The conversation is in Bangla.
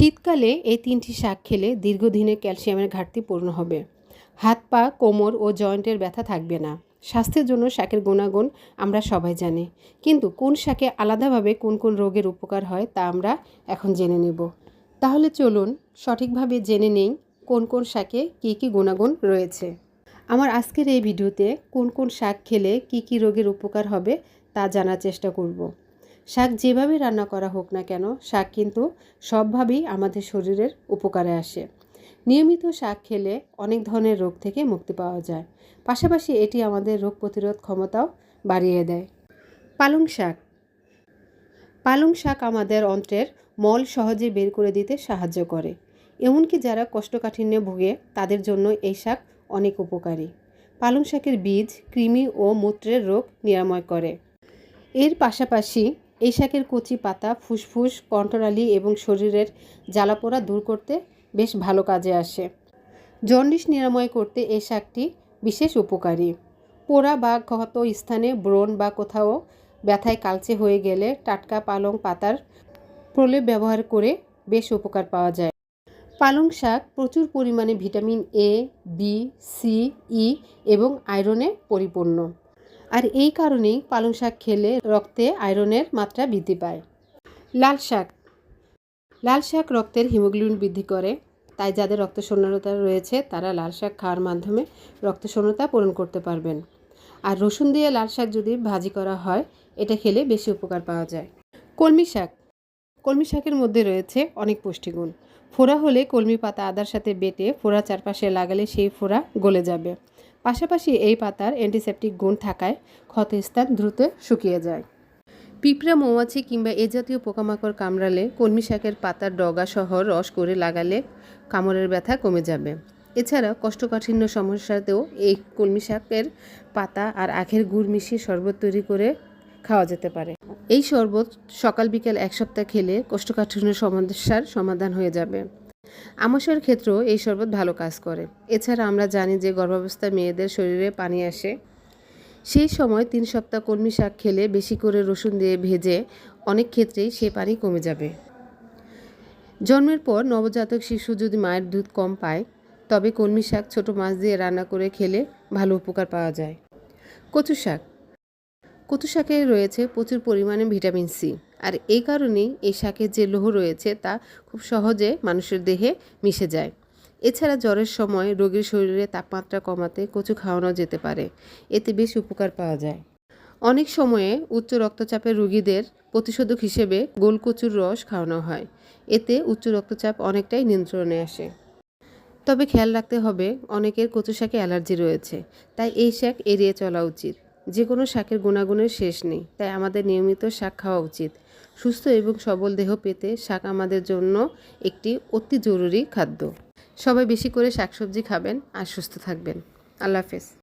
শীতকালে এই তিনটি শাক খেলে দীর্ঘদিনে ক্যালসিয়ামের ঘাটতি পূর্ণ হবে। হাত, পা, কোমর ও জয়েন্টের ব্যথা থাকবে না। স্বাস্থ্যের জন্য শাকের গুণাগুণ আমরা সবাই জানি। কিন্তু কোন শাকে আলাদাভাবে কোন কোন রোগের উপকার হয় তা আমরা এখন জেনে নেব। তাহলে চলুন সঠিকভাবে জেনে নেই কোন কোন শাকে কী কী গুণাগুণ রয়েছে। আমার আজকের এই ভিডিওতে কোন কোন শাক খেলে কী কী রোগের উপকার হবে তা জানার চেষ্টা করব। শাক যেভাবে রান্না করা হোক না কেন, শাক কিন্তু সবভাবেই আমাদের শরীরের উপকারে আসে। নিয়মিত শাক খেলে অনেক ধরনের রোগ থেকে মুক্তি পাওয়া যায়। পাশাপাশি এটি আমাদের রোগ প্রতিরোধ ক্ষমতাও বাড়িয়ে দেয়। পালং শাক। পালং শাক আমাদের অন্ত্রের মল সহজে বের করে দিতে সাহায্য করে। এমনকি যারা কোষ্ঠকাঠিন্যে ভোগে, তাদের জন্য এই শাক অনেক উপকারী। পালং শাকের বীজ, কৃমি ও মূত্রের রোগ নিরাময় করে। এর পাশাপাশি এই শাকের কচি পাতা, ফুসফুস, কণ্ঠনালী এবং শরীরের জ্বালাপোড়া দূর করতে বেশ ভালো কাজে আসে। জন্ডিস নিরাময় করতে এই শাকটি বিশেষ উপকারী। পোড়া বা ক্ষত স্থানে ব্রণ বা কোথাও ব্যথায় কালচে হয়ে গেলে টাটকা পালং পাতার প্রলেপ ব্যবহার করে বেশ উপকার পাওয়া যায়। পালং শাক প্রচুর পরিমাণে vitamin A B C E এবং আয়রনে পরিপূর্ণ। আর এই কারণেই পালং শাক খেলে রক্তে আয়রনের মাত্রা বৃদ্ধি পায়। লাল শাক। লাল শাক রক্তের হিমোগ্লোবিন বৃদ্ধি করে, তাই যাদের রক্ত শূন্যতা রয়েছে, তারা লাল শাক খাওয়ার মাধ্যমে রক্ত শূন্যতা পূরণ করতে পারবেন। আর রসুন দিয়ে লাল শাক যদি ভাজি করা হয়, এটা খেলে বেশি উপকার পাওয়া যায়। কলমি শাক। কলমি শাকের মধ্যে রয়েছে অনেক পুষ্টিগুণ। ফোড়া হলে কলমি পাতা আদার সাথে বেটে ফোড়া চারপাশে লাগালে সেই ফোড়া গলে যাবে। পাশাপাশি এই পাতার অ্যান্টিসেপটিক গুণ থাকায় ক্ষতস্থান দ্রুত শুকিয়ে যায়। পিঁপড়া, মৌমাছি কিংবা এ জাতীয় পোকামাকড় কামড়ালে কলমি শাকের পাতার ডগা সহ রস করে লাগালে কামড়ের ব্যথা কমে যাবে। এছাড়া কোষ্ঠকাঠিন্য সমস্যাতেও এই কলমি শাকের পাতা আর আখের গুড় মিশিয়ে শরবত তৈরি করে খাওয়া যেতে পারে। এই শরবত সকাল বিকেল এক সপ্তাহ খেলে কোষ্ঠকাঠিন্য সমস্যার সমাধান হয়ে যাবে। আমাশয়ের ক্ষেত্রেও এই শরবত ভালো কাজ করে। এছাড়া আমরা জানি যে গর্ভাবস্থায় মেয়েদের শরীরে পানি আসে। সেই সময় তিন সপ্তাহ কলমি শাক খেলে বেশি করে রসুন দিয়ে ভেজে অনেক ক্ষেত্রেই সে পানি কমে যাবে। জন্মের পর নবজাতক শিশু যদি মায়ের দুধ কম পায়, তবে কলমি শাক ছোটো মাছ দিয়ে রান্না করে খেলে ভালো উপকার পাওয়া যায়। কচু শাক। কচু শাকে রয়েছে প্রচুর পরিমাণে ভিটামিন সি। আর এই কারণেই এই শাকের যে লোহ রয়েছে তা খুব সহজে মানুষের দেহে মিশে যায়। এছাড়া জ্বরের সময় রোগীর শরীরে তাপমাত্রা কমাতে কচু খাওয়ানো যেতে পারে। এতে বেশ উপকার পাওয়া যায়। অনেক সময়ে উচ্চ রক্তচাপের রোগীদের প্রতিষেধক হিসেবে গোলকচুর রস খাওয়ানো হয়। এতে উচ্চ রক্তচাপ অনেকটাই নিয়ন্ত্রণে আসে। তবে খেয়াল রাখতে হবে, অনেকের কচু শাকে অ্যালার্জি রয়েছে, তাই এই শাক এড়িয়ে চলা উচিত। যে কোনো শাকের গুণাগুণের শেষ নেই, তাই আমাদের নিয়মিত শাক খাওয়া উচিত। সুস্থ এবং সবল দেহ পেতে শাক আমাদের জন্য একটি অতি জরুরি খাদ্য। সবাই বেশি করে শাকসবজি খাবেন আর সুস্থ থাকবেন। আল্লাহ হাফেজ।